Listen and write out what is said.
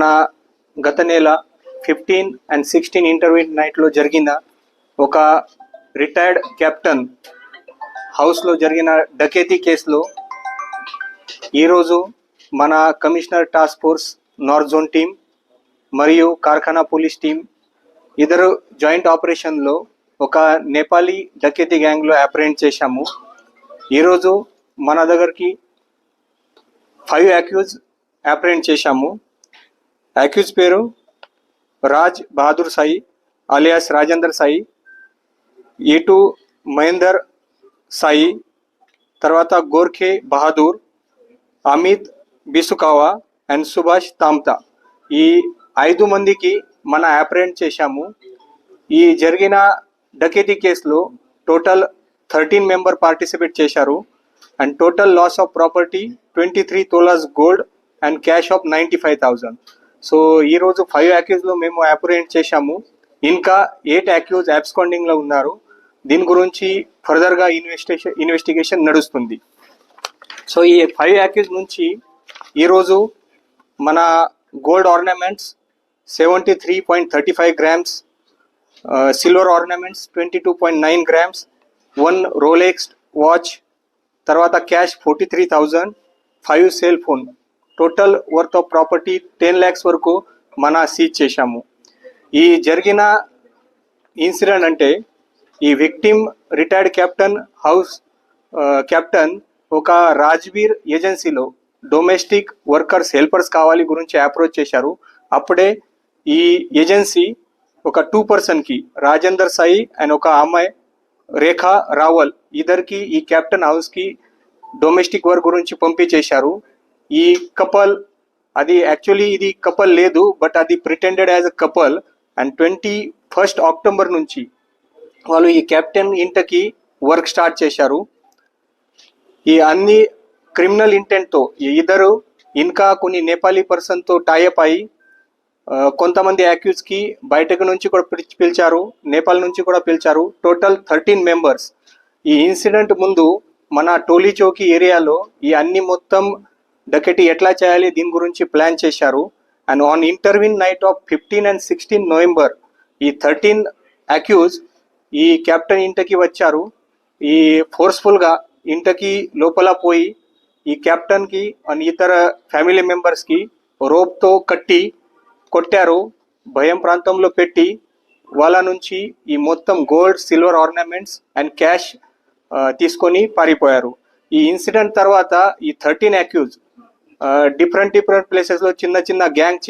మొన్న గత నెల ఫిఫ్టీన్ అండ్ సిక్స్టీన్ ఇంటర్వ్యూ నైట్లో జరిగిన ఒక రిటైర్డ్ కెప్టెన్ హౌస్లో జరిగిన డకేతీ కేసులో ఈరోజు మన commissioner task force north zone team మరియు కార్ఖానా పోలీస్ టీం ఇద్దరు జాయింట్ ఆపరేషన్లో ఒక నేపాలీ డకేతి గ్యాంగ్లో అప్రెంట్ చేశాము. ఈరోజు మన దగ్గరికి ఫైవ్ అక్యూజ్ అప్రెంట్ చేశాము. యాక్యూజ్ పేరు రాజ్ బహదూర్ సాయి అలియాస్ రాజేందర్ సాయి ఈటు మహేందర్ సాయి తర్వాత గోర్ఖే బహదూర్ అమిత్ బిసుకావా అండ్ సుభాష్ తామ్తా. ఈ ఐదు మందికి మన అప్రెంట్ చేశాము. ఈ జరిగిన డకేటీ కేసులో టోటల్ థర్టీన్ మెంబర్ పార్టిసిపేట్ చేశారు. And total loss of property twenty three tolas gold and cash of ninety five thousand so ఈరోజు ఫైవ్ యాక్యూజ్లో మేము అప్రెంట్ చేశాము. ఇంకా ఎయిట్ యాక్యూజ్ అబ్స్కాండింగ్లో ఉన్నారు. దీని గురించి ఫర్దర్గా ఇన్వెస్టిగేషన్ ఇన్వెస్టిగేషన్ నడుస్తుంది. సో ఈ ఫైవ్ యాక్యూజ్ నుంచి ఈరోజు మన gold ornaments seventy three point thirty five grams silver ornaments twenty two point nine grams one Rolex watch తర్వాత cash forty three thousand five cell phone total worth of property ten lakhs వరకు మన seize చేశాము. ఈ జరిగిన incident అంటే ఈ victim retired captain house captain ఒక రాజ్వీర్ ఏజెన్సీలో డొమెస్టిక్ వర్కర్స్ హెల్పర్స్ కావాలి గురించి అప్రోచ్ చేశారు. అప్పుడే ఈ ఏజెన్సీ ఒక టూ పర్సన్కి రాజేందర్ సాయి అండ్ ఒక అమ్మాయి రేఖా రావల్ ఇద్దరికి ఈ కెప్టెన్ హౌస్కి డొమెస్టిక్ వర్క్ గురించి పంపించేశారు. ఈ కపల్ అది యాక్చువల్లీ ఇది కపల్ లేదు బట్ అది pretended as a couple and twenty first October నుంచి వాళ్ళు ఈ కెప్టెన్ ఇంటకి వర్క్ స్టార్ట్ చేశారు. ఈ అన్ని క్రిమినల్ ఇంటెంట్తో ఈ ఇద్దరు ఇంకా కొన్ని నేపాలీ పర్సన్తో టైఅప్ అయ్యి కొంతమంది యాక్యూస్కి బయటకు నుంచి కూడా పిలిచి పిలిచారు నేపాల్ నుంచి కూడా పిలిచారు. టోటల్ థర్టీన్ మెంబర్స్ ఈ ఇన్సిడెంట్ ముందు మన టోలీచౌకి ఏరియాలో ఈ అన్ని మొత్తం డకెటి ఎట్లా చేయాలి? దీని గురించి ప్లాన్ చేశారు. And on intervening night of fifteen and sixteen November ఈ థర్టీన్ అక్యూజ్ ఈ కెప్టెన్ ఇంటికి వచ్చారు. ఈ ఫోర్స్ఫుల్గా ఇంటికి లోపల పోయి ఈ కెప్టెన్కి అండ్ ఇతర ఫ్యామిలీ మెంబర్స్కి రోప్తో కట్టి కొట్టారు. భయం ప్రాంతంలో పెట్టి వాళ్ళ నుంచి ఈ మొత్తం gold silver ornaments and cash తీసుకొని పారిపోయారు. ఈ ఇన్సిడెంట్ తర్వాత ఈ థర్టీన్ అక్యూజ్ డిఫరెంట్ డిఫరెంట్ ప్లేసెస్లో చిన్న చిన్న గ్యాంగ్